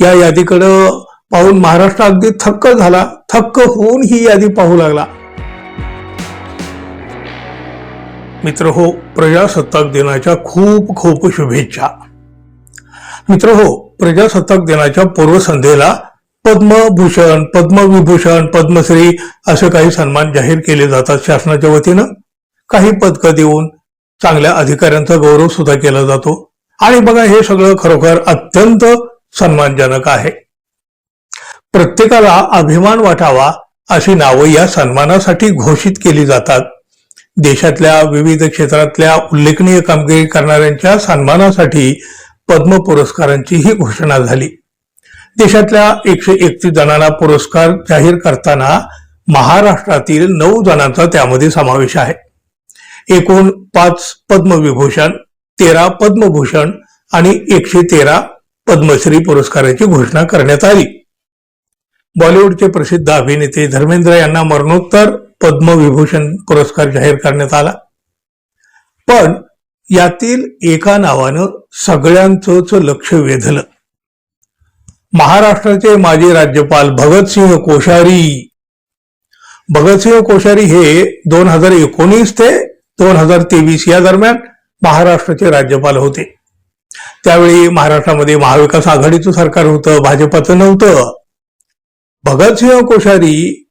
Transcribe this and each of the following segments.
या यादीकडं पाहून महाराष्ट्र अगदी थक्क झाला. थक्क होऊन ही यादी पाहू लागला. मित्र हो प्रजासत्ताक दिनाच्या खूप खूप शुभेच्छा. मित्र हो प्रजासत्ताक दिनाच्या पूर्वसंध्येला पद्मभूषण पद्मविभूषण पद्मश्री असे काही सन्मान जाहीर केले जातात शासनाच्या वतीनं. काही पदकं देऊन चांगल्या अधिकाऱ्यांचा गौरव सुद्धा केला जातो. आणि बघा हे सगळं खरोखर अत्यंत सन्मानजनक आहे. प्रत्येकाला अभिमान वाटावा अशी नावं या सन्मानासाठी घोषित केली जातात. देशातल्या विविध क्षेत्रातल्या उल्लेखनीय कामगिरी करणाऱ्यांच्या सन्मानासाठी पद्म पुरस्कारांची ही घोषणा झाली. देशातल्या एकशे एकतीस जणांना पुरस्कार जाहीर करताना महाराष्ट्रातील नऊ जणांचा त्यामध्ये समावेश आहे. एकूण पाच पद्मविभूषण तेरा पद्मभूषण आणि एकशे तेरा पद्मश्री पुरस्काराची घोषणा करण्यात आली. बॉलिवूडचे प्रसिद्ध अभिनेते धर्मेंद्र यांना मरणोत्तर पद्मविभूषण पुरस्कार जाहीर करण्यात आला. पण यातील एका नावानं सगळ्यांचंच लक्ष वेधलं. महाराष्ट्राचे माजी राज्यपाल भगतसिंह कोश्यारी. भगतसिंह कोश्यारी हे दोन हजार एकोणीस ते दोन हजार तेवीस या दरम्यान महाराष्ट्राचे राज्यपाल होते. त्यावेळी महाराष्ट्रामध्ये महाविकास आघाडीचं सरकार होतं भाजपाचं नव्हतं. भगतसिंह कोश्यारी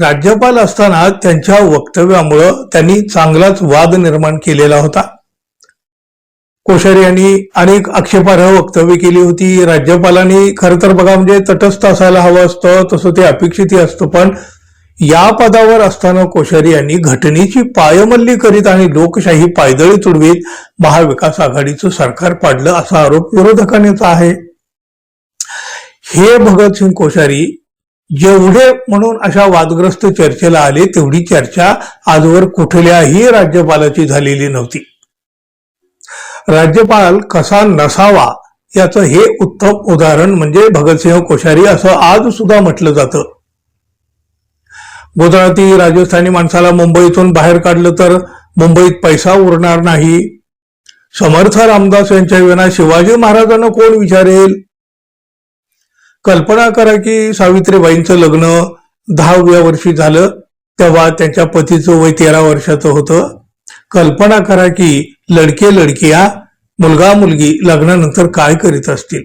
राज्यपाल असताना त्यांच्या वक्तव्यामुळं त्यांनी चांगलाच वाद निर्माण केलेला होता. कोश्यारी यांनी अनेक आक्षेपार्ह वक्तव्य केली होती. राज्यपालांनी खरं तर बघा म्हणजे तटस्थ असायला हवं असतं तसं ते अपेक्षितही असतं पण या पदावर असताना कोश्यारी यांनी घटनेची पायमल्ली करीत आणि लोकशाही पायदळी तुडवीत महाविकास आघाडीचं सरकार पाडलं असा आरोप विरोधकांचा आहे. हे भगतसिंग कोश्यारी जेवढे म्हणून अशा वादग्रस्त चर्चेला आले तेवढी चर्चा आजवर कुठल्याही राज्यपालाची झालेली नव्हती. राज्यपाल कसा नसावा याचं हे उत्तम उदाहरण म्हणजे भगतसिंह कोश्यारी असं आज सुद्धा म्हटलं जातं. गुजराती राजस्थानी माणसाला मुंबईतून बाहेर काढलं तर मुंबईत पैसा उरणार नाही. समर्थ रामदास यांच्या विना शिवाजी महाराजांना कोण विचारेल? कल्पना करा की सावित्रीबाईंचं लग्न दहाव्या वर्षी झालं तेव्हा त्यांच्या पतीचं वय तेरा वर्षाचं होतं. कल्पना करा की लडके लडकिया मुलगा मुलगी लग्नानंतर काय करीत असतील?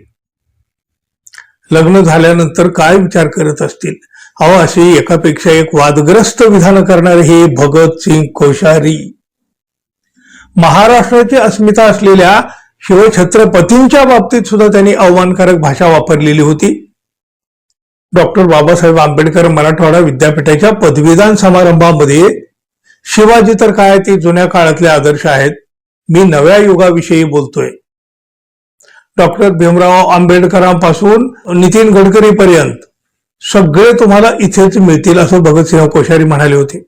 लग्न झाल्यानंतर काय विचार करत असतील? अहो असे एकापेक्षा एक वादग्रस्त विधान करणारे हे भगतसिंग कोश्यारी. महाराष्ट्राची अस्मिता असलेल्या शिवछत्रपतींच्या बाबतीत सुद्धा त्यांनी अवमानकारक भाषा वापरलेली होती. डॉक्टर बाबासाहेब आंबेडकर मराठवाडा विद्यापीठाच्या पदवीदान समारंभामध्ये शिवाजी तर काय ते जुन्या काळातले आदर्श आहेत मी नव्या युगाविषयी बोलतोय. डॉक्टर भीमराव आंबेडकरांपासून नितीन गडकरी पर्यंत सगळे तुम्हाला इथेच मिळतील असं भगतसिंह कोश्यारी म्हणाले होते.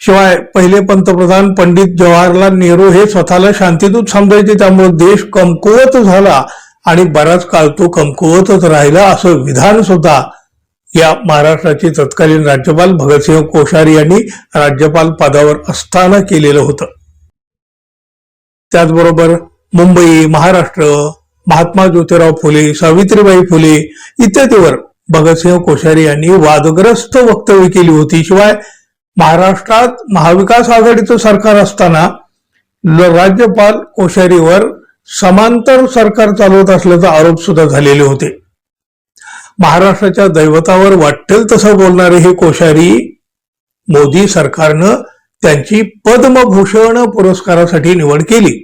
शिवाय पहिले पंतप्रधान पंडित जवाहरलाल नेहरू हे स्वतःला शांतीदूत समजायचे त्यामुळे देश कमकुवत झाला आणि बराच काळ तो कमकुवतच राहिला असं विधान सुद्धा या महाराष्ट्राचे तत्कालीन राज्यपाल भगतसिंह कोश्यारी यांनी राज्यपाल पदावर असताना केलेलं होतं. त्याचबरोबर मुंबई महाराष्ट्र महात्मा ज्योतिराव फुले सावित्रीबाई फुले इत्यादीवर भगतसिंह कोश्यारी यांनी वादग्रस्त वक्तव्य केली होती. शिवाय महाराष्ट्रात महाविकास आघाडीचं सरकार असताना राज्यपाल कोश्यारीवर समांतर सरकार चालवत असल्याचा आरोप सुद्धा झालेले होते. महाराष्ट्राच्या दैवतावर वाटेल तसं बोलणारे हे कोश्यारी मोदी सरकारनं त्यांची पद्मभूषण पुरस्कारासाठी निवड केली.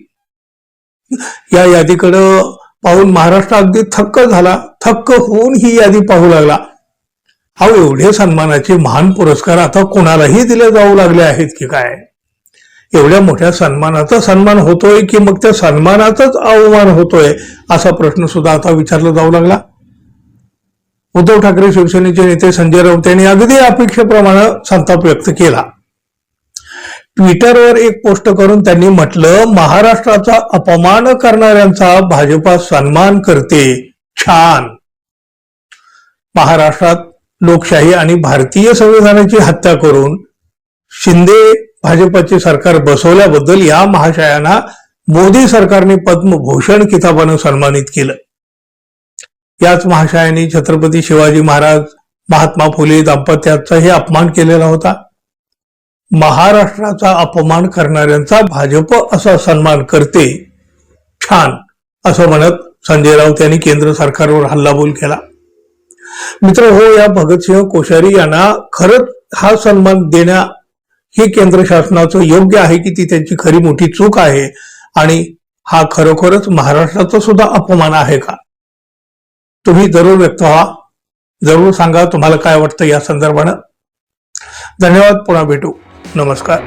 या यादीकडं पाहून महाराष्ट्र अगदी थक्क झाला. थक्क होऊन ही यादी पाहू लागला. हा एवढे सन्मानाचे महान पुरस्कार आता कोणालाही दिले जाऊ लागले आहेत की काय? एवढ्या मोठ्या सन्मानाचा सन्मान होतोय की मग त्या सन्मानाचाच अवमान होतोय असा प्रश्न सुद्धा आता विचारला जाऊ लागला. उद्धव ठाकरे शिवसेनेचे नेते संजय राऊत यांनी अगदी अपेक्षेप्रमाणे संताप व्यक्त केला. ट्विटरवर एक पोस्ट करून त्यांनी म्हटलं महाराष्ट्राचा अपमान करणाऱ्यांचा भाजपा सन्मान करते. छान. महाराष्ट्रात लोकशाही आणि भारतीय संविधानाची हत्या करून शिंदे भाजपचे सरकार बसवल्याबद्दल या महाशयांना मोदी सरकारने पद्मभूषण किताबानं सन्मानित केलं. याच महाशयांनी छत्रपती शिवाजी महाराज महात्मा फुले दाम्पत्याचाही अपमान केलेला होता. महाराष्ट्राचा अपमान करणाऱ्यांचा भाजप असा सन्मान करते. छान असं म्हणत संजय राऊत यांनी केंद्र सरकारवर हल्लाबोल केला. मित्र हो या भगतसिंह कोश्यारी यांना खरंच हा सन्मान देण्या हे केंद्र शासनाचं योग्य आहे की ती त्यांची खरी मोठी चूक आहे? आणि हा खरोखरच महाराष्ट्राचा सुद्धा अपमान आहे का? तुम्ही जरूर व्यक्त व्हा. जरूर सांगा तुम्हाला काय वाटतं या संदर्भानं. धन्यवाद पुन्हा भेटू. नमस्कार.